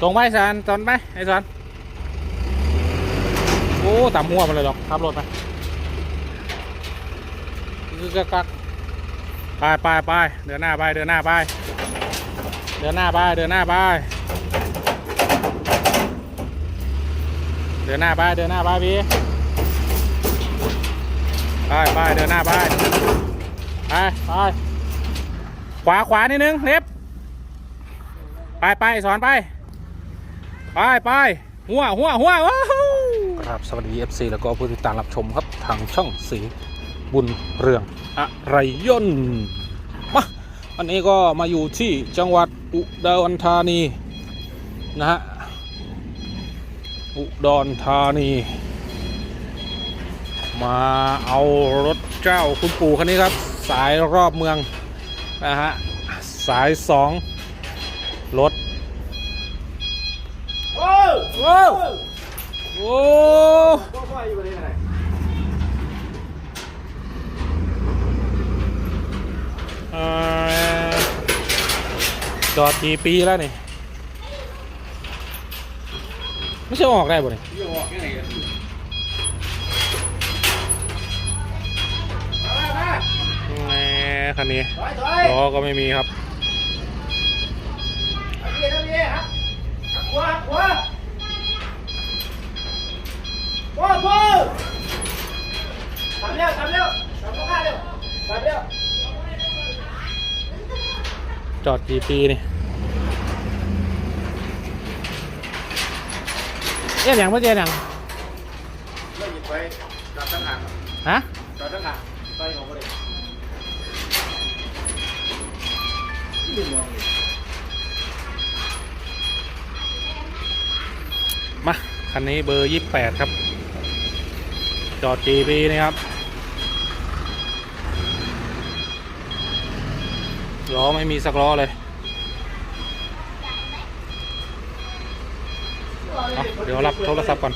ตรงไปสานตอนไปไอ้สานโอ้ต่ำหัวมาเลยหรอกขับรถไปคือกักกักไปไปไปเดินหน้าไปเดินหน้าไปเดินหน้าไปเดินหน้าไปเดินหน้าไปเดินหน้าไปพี่ไปไปเดินหน้าไปไปไปขวาขวานิดนึงเล็บไปไปสอนไป ไปไปหัวหัวหัวว้าครับสวัสดี FC แล้วก็ผู้ติดตามรับชมครับทางช่องสีบุญเรืองอะไรยนมาวันนี้ก็มาอยู่ที่จังหวัดอุดรธานี นะฮะ อุดรธานี มาเอารถเจ้าคุณปู่คันนี้ครับ สายรอบเมือง นะฮะ สายสองรถ โอ้ว้าวโอ้ก็ช่วยอยู่นี่ไงเอ่อจอดกี่ปีแล้วนี่ไม่ใช่ออกได้บ่นี่ยี่ห้อแค่ไหนกันแหมคันนี้ถอยถอยล้อก็ไม่มีครับ หักหัวหักหัวพ่อพ่อทำเร็วทำเร็วทำข้าเร็วทำเร็วจอดกี่ปีนี่เอ๊ะอย่างเมื่อเจนอย่างเลิกหยิบไปจอดตั้งหางฮะจอดตั้งหางไปของบริษัทดึงมองเลย มา คันนี้เบอร์ยี่แปดครับ จอดกี่ปีนี่ครับ ล้อไม่มีสักล้อเลยเอาเดี๋ยวรับโทรศัพท์ก่อน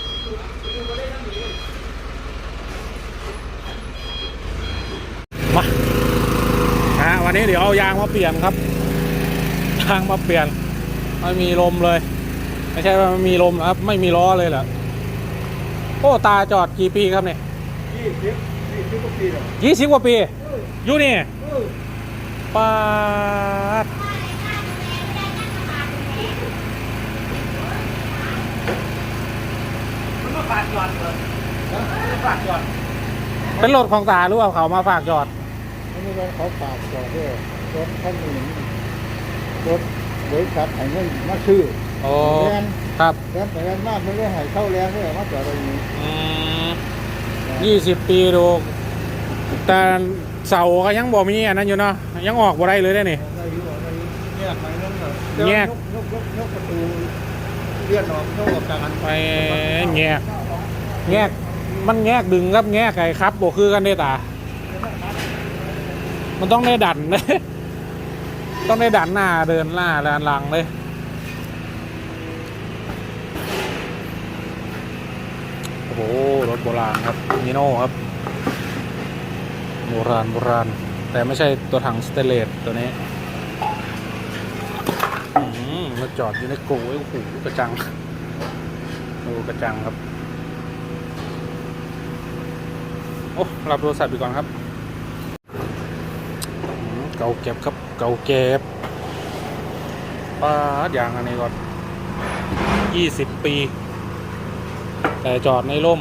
มาฮะวันนี้เดี๋ยวเอายางมาเปลี่ยนครับยางมาเปลี่ยน ไม่มีลมเลย ไม่ใช่ว่าไม่มีลมนะครับ ไม่มีล้อเลยเหรอโอ้ตาจอดกี่ปีครับเนี่ยยี่สิบยี่สิบกว่าปีแล้วยี่สิบกว่าปีอยู่นี่เออปาดมันมาฝากจอดเลยมันมาฝากจอดเป็นรถของตาหรือว่าเขามาฝากจอดไม่ใช่ว่าเขาฝากจอดด้วยรถท่านหนึ่งรถบริษัทให้เงินมาซื้อ โอ้แรงครับ แรงแต่แรงมากไม่ได้ให้เข้าแรงด้วยมาจอดอะไรอย่างนี้อืมยี่สิบปีดูแต่เสาก็ยังบ่มีอันนั้นอยู่เนาะยังออกบ่ได้เลยได้นี่ได้อยู่ได้อยู่แยกไปนั่นเหรอแยกยกยกยกประตูเลื่อนออกยกออกจากกันไปแงกแงกมันแงกดึงครับแงกไก่ครับบ่คือกันได้ตามันต้องได้ดันเลยต้องได้ดันหน้าเดินหน้าเดินหลังเลย โอ้โหรถโบราณครับมิโน่ครับ โบราณโบราณ แต่ไม่ใช่ตัวถังสเตเลสตัวนี้มาจอดอยู่ในโกยโอ้โหกระจังดูกระจังครับ โอ้รับโทรศัพท์ดีก่อนครับ เก่าเก็บครับ เก่าเก็บป้าดยางอันนี้ก่อนยี่สิบปี แต่จอดในร่ม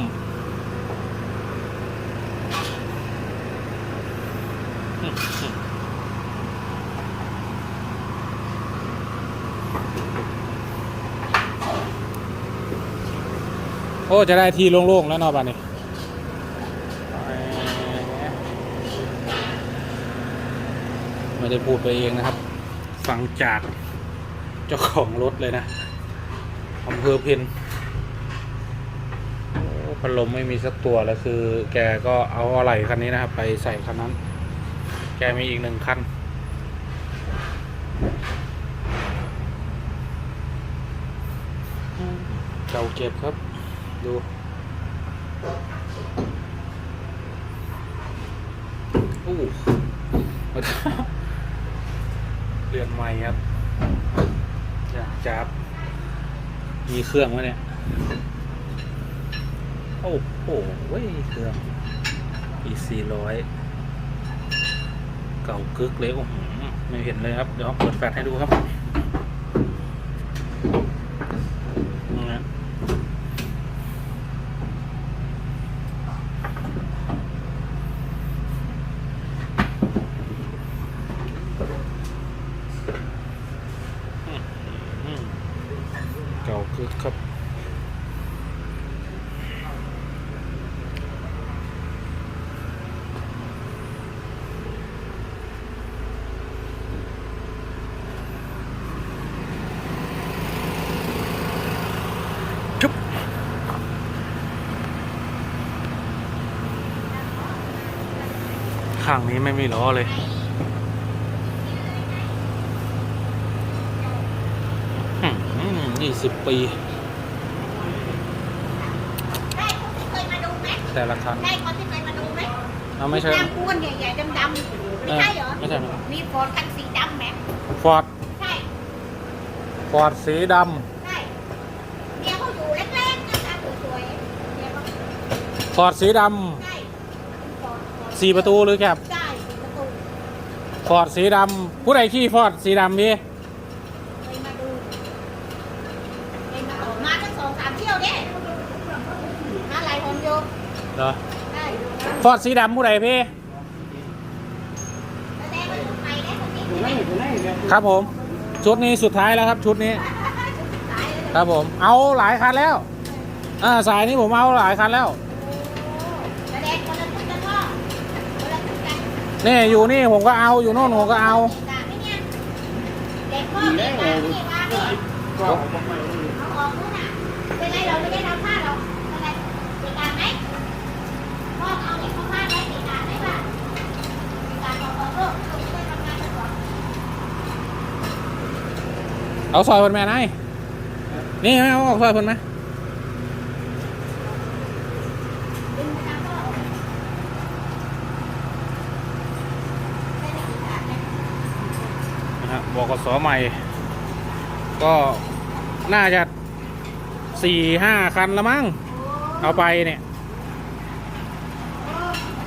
โอ้ จะได้ที่โล่ง ๆ แล้วเนอะบ้านนี้ไม่ได้พูดไปเองนะครับ ฟังจากเจ้าของรถเลยนะอำเภอเพน พัดลมไม่มีสักตัวแล้วคือ แกก็เอาอะไรคันนี้นะครับ ไปใส่คันนั้น แกมีอีกหนึ่งคันเก่าเก็บครับ ดูอู้เรือนใหม่ครับจับมีเครื่องไหมเนี่ย โอ้โหเว่ยเครื่อง EC ร้อยเก่ากึกเลยโอ้โหไม่เห็นเลยครับ เดี๋ยวเปิดแฟลชให้ดูครับนี่นะอืมเก่ากึกครับ จุ๊บข้างนี้ไม่มีล้อเลยยี่สิบปีได้คนที่เคยมาดูไหมแต่ละคันได้คนที่เคยมาดูไหมเราไม่ใช่น้ำอ้วนใหญ่ๆดำๆไม่ใช่เหรอ ไม่ใช่ไม่ใช่มีฟอร์ดคันสีดำไหมฟอร์ดใช่ฟอร์ดสีดใช่เนี่ยเขาอยู่เล็กๆนะคะสวยๆเนี่ยเขาำฟอร์ดสีดใช่ฟอร์ดฟอร์ดำ สี่ประตูหรือแคบใช่สี่ประตูฟอร์ดสีดำผู้ใดขี่ฟอร์ดสีดำพี่เคยมาดูเคยมาออกมาตั้งสองสามเที่ยวเนี่ยมาหลายคนอยู่เหรอใช่ฟอร์ดสีดำผู้ใดพี่แล้วแดงก็อยู่ไปได้คนนี้อยู่ไหนอยู่ไหนเนี่ยครับผม ชุดนี้สุดท้ายแล้วครับ ชุดนี้สายเลย ครับผม เอาหลายคันแล้วอ่าสายนี้ผมเอาหลายคันแล้วแล้วแดงคนละชุดกันพ่อคนละชุดกัน นี่อยู่นี่ผมก็เอาอยู่โน่นผมก็เอาเด็กพ่อาพี่มาพี่ก็เอาไปเอาออกนู่นน่ะเป็นไรเราไม่ได้ทำพลาดหรอกเป็นไรเด็กตาไหมพ่อเอาเด็กเข้าบ้านไหมเด็กตาไหมป่ะเด็กตาบอานกันก่อนเอาซอยคนแม่นายนี่ไหมเอาออกซอยคนไหม ดึงไปทางพ่อเอาเป็นเด็กตาไหม นะฮะ บกสใหม่ ก็น่าจะสี่ห้าคันละมั้งเอาไปเนี่ยโอ้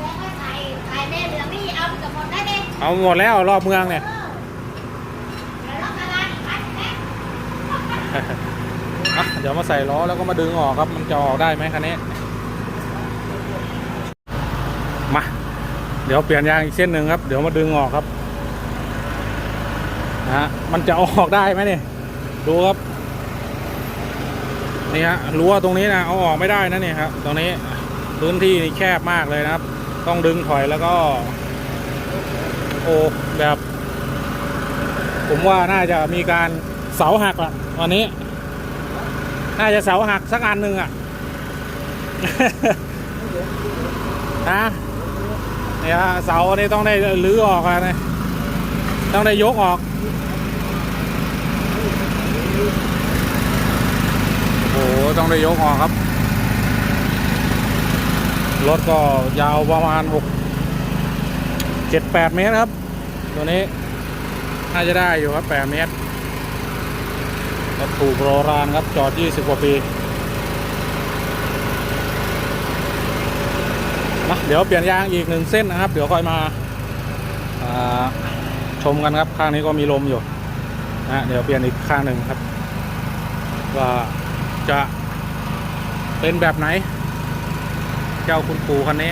แล้วก็ใส่ใส่แม่เหลืองนี่เอาไปกับหมดได้เลยเอาหมดแล้วรอบเมืองเนี่ยเออแล้วรถกระบะอีกคันนะอะเดี๋ยวมาใส่ล้อแล้วก็มาดึงออกครับมันจะออกได้ไหมคันนี้มาเดี๋ยวเปลี่ยนยางอีกเส้นหนึ่งครับ เดี๋ยวมาดึงออกครับ นะฮะมันจะออกได้ไหมเนี่ยดูครับนี่ฮะรั้วตรงนี้นะเอาออกไม่ได้นะเนี่ยครับตรงนี้พื้นที่นี่แคบมากเลยนะครับ ต้องดึงถอยแล้วก็ โอ้แบบ ผมว่าน่าจะมีการเสาหักละวันนี้ น่าจะเสาหักสักอันหนึ่งอะนะเนี่ยเสาอันนี้ต้องได้รื้อออกอะนะ ต้องได้ยกออก โอ้โห ต้องได้ยกออกครับ รถก็ยาวประมาณหกเจ็ดแปดเมตรครับ ตัวนี้ น่าจะได้อยู่ครับแปดเมตรรถถูกโบราณครับ จอด20กว่าปีมาเดี๋ยวเปลี่ยนยางอีกหนึ่งเส้นนะครับ เดี๋ยวค่อยมาอ่า ชมกันครับข้างนี้ก็มีลมอยู่นะเดี๋ยวเปลี่ยนอีกข้างหนึ่งครับ ว่าจะเป็นแบบไหน เจ้าคุณปู่คันนี้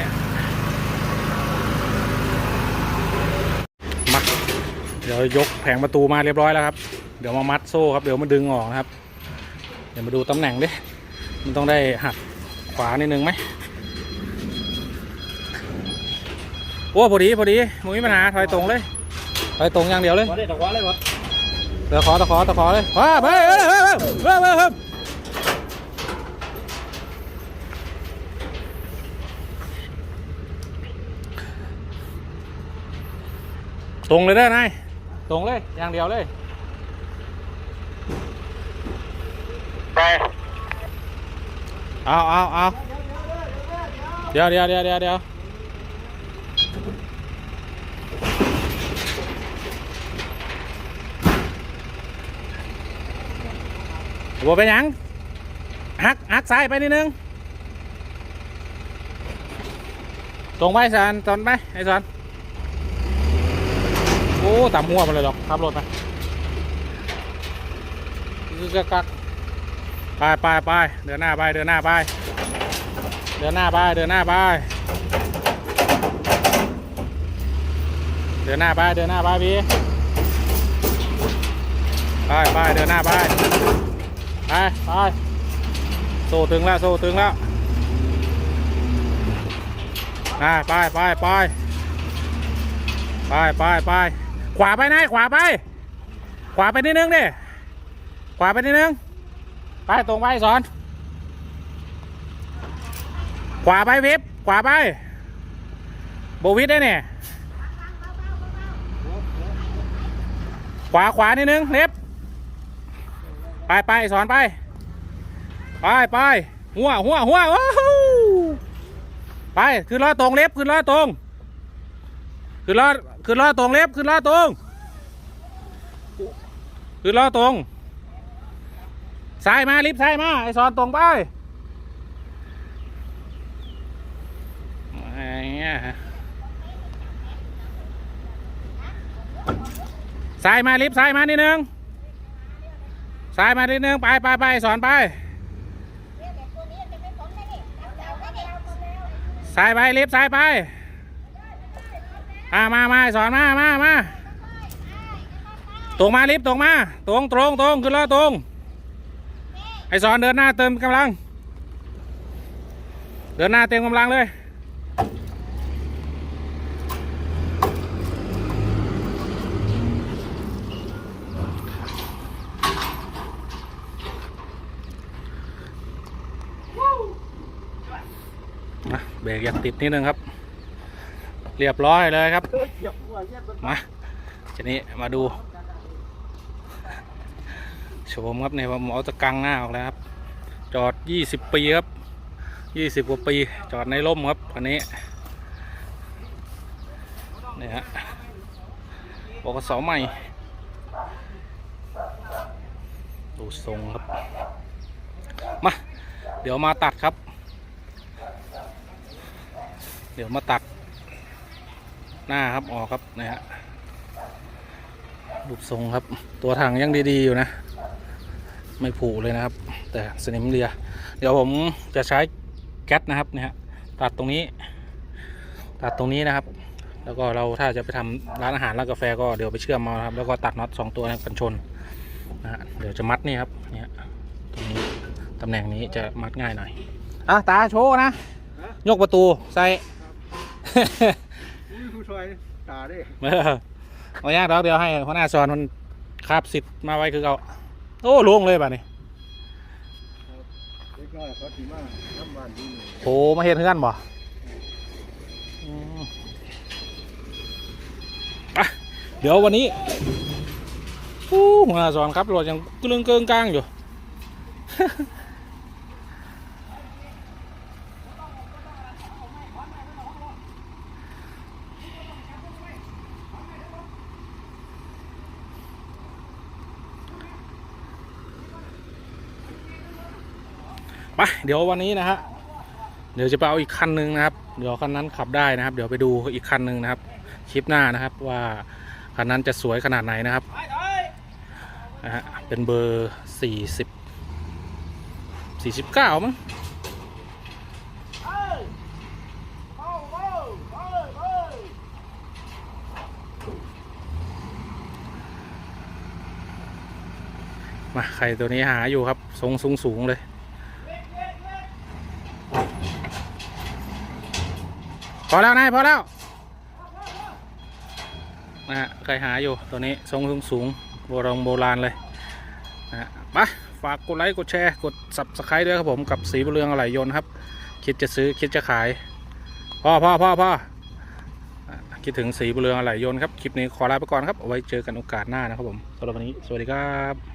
มาเดี๋ยวยกแผงประตูมาเรียบร้อยแล้วครับ เดี๋ยวมามัดโซ่ครับเดี๋ยวมาดึงออกนะครับ เดี๋ยวมาดูตำแหน่งดิมันต้องได้หักขวานิดนึงไหมโอ้พอดีพอดีมึงมีปัญหาถอยตรงเลย ถอยตรงอย่างเดียวเลยขอได้ตะขอเลยวะเดี๋ยวขอตะขอตะขอเลยว้าเฮ้ยเฮ้ยเฮ้ยเฮ้ยเฮ้ยเฮ้ยเฮ้ยตรงเลยเด้อนายตรงเลยอย่างเดียวเลยไปเอาเอาเอาเดี๋ยวเดี๋ยวเดี๋ยวเดี๋ยว วัวเป็นหยังหักหักซ้ายไปนิดนึง ตรงไปสานตอนไปไอ้สานโอ้ต่ำหัวไปเลยหรอกขับรถไปกักกักไปไปไปเดินหน้าไปเดินหน้าไปเดินหน้าไปเดินหน้าไปเดินหน้าไปเดินหน้าไปพี่ไปไปเดินหน้าไป ไปไปโซ่ตึงแล้วโซ่ตึงแล้วอ่าไปไปไปไปไปไปขวาไปนายขวาไป ขวาไปนิดนึงดิขวาไปนิดนึงไปตรงไปสอน ขวาไปวิบขวาไปโบวิดได้เนี่ยขวาขวานิดนึงเล็บ ไปไปสอนไป ไปไปหัวหัวหัวโอ้โหไปขึ้นล้อตรงเล็บขึ้นล้อตรงขึ้นล้อขึ้นล้อตรงเล็บขึ้นล้อตรงขึ้นล้อตรงซ้ายมาลิฟต์ซ้ายมาไอสอนตรงไปไอ้เงี้ยซ้ายมาลิฟต์ซ้ายมานิดนึง ซ้ายมานิดนึงไปไปไปสอนไปสายไปลิฟต์สายไปมามามาสอนมามามาตรงมาลิฟต์ตรงมา ตรงตรงตรงขึ้นแล้วตรง ไอสอนเดินหน้าเติมกำลัง เดินหน้าเต็มกำลังเลย นะ เบรกอยากติดนิดนึงครับ เรียบร้อยเลยครับ มาทีนี้มาดูโฉมครับเนี่ยผมเอาตะกังหน้าออกแล้วครับ จอด 20 ปีครับ 20 กว่าปี จอดในร่มครับอันนี้นี่ฮะบกสอใหม่ดูทรงครับ มา เดี๋ยวมาตัดครับ เดี๋ยวมาตัด หน้าครับออกครับนะฮะรูปทรงครับ ตัวถังยังดีๆอยู่นะ ไม่ผุเลยนะครับ แต่สนิมเรีย เดี๋ยวผมจะใช้แก๊สนะครับเนี่ยฮะตัดตรงนี้ ตัดตรงนี้นะครับ แล้วก็เราถ้าจะไปทำร้านอาหารร้านกาแฟก็เดี๋ยวไปเชื่อมมาครับ แล้วก็ตัดน็อตสองตัวนะกันชนนะฮะเดี๋ยวจะมัดนี่ครับเนี่ยตรงนี้ตำแหน่งนี้จะมัดง่ายหน่อยอะตาโชว์นะ ยกประตูใส่ อุ้ยผู้ช่วยตาดิเออเอายากเราเดี๋ยวให้หัวหน้าสอนมันคาบสิทธิ์มาไว้คือเอาโอ้ลงเลยป่ะนี่เล็กน้อยเขาถีมาน้ำมันดีนี่โหมาเห็นเพื่อนบ่อืมอะเดี๋ยววันนี้อู้หัวหน้าสอนครับรถยังกลึงเกิงกลางอยู่ เดี๋ยววันนี้นะฮะเดี๋ยวจะไปเอาอีกคันหนึ่งนะครับ เดี๋ยวคันนั้นขับได้นะครับ เดี๋ยวไปดูอีกคันหนึ่งนะครับ คลิปหน้านะครับว่าคันนั้นจะสวยขนาดไหนนะครับนะฮะเป็นเบอร์สี่สิบสี่สิบเก้ามั้งมาใครตัวนี้หาอยู่ครับทรงสูงสูงเลย พอแล้วนายพอแล้วนะฮะใครหาอยู่ตัวนี้ทรงสูงสูงโบราณโบราณเลยนะฮะมาฝากกดไลค์กดแชร์กด subscribe ด้วยครับผมกับสีบุเรืองอะไหล่ยนต์ครับ คิดจะซื้อคิดจะขายพ่อพ่อพ่อพ่อคิดถึงสีบุเรืองอะไหล่ยนต์ครับคลิปนี้ขอลาไปก่อนครับเอาไว้เจอกันโอกาสหน้านะครับผมสำหรับวันนี้สวัสดีครับ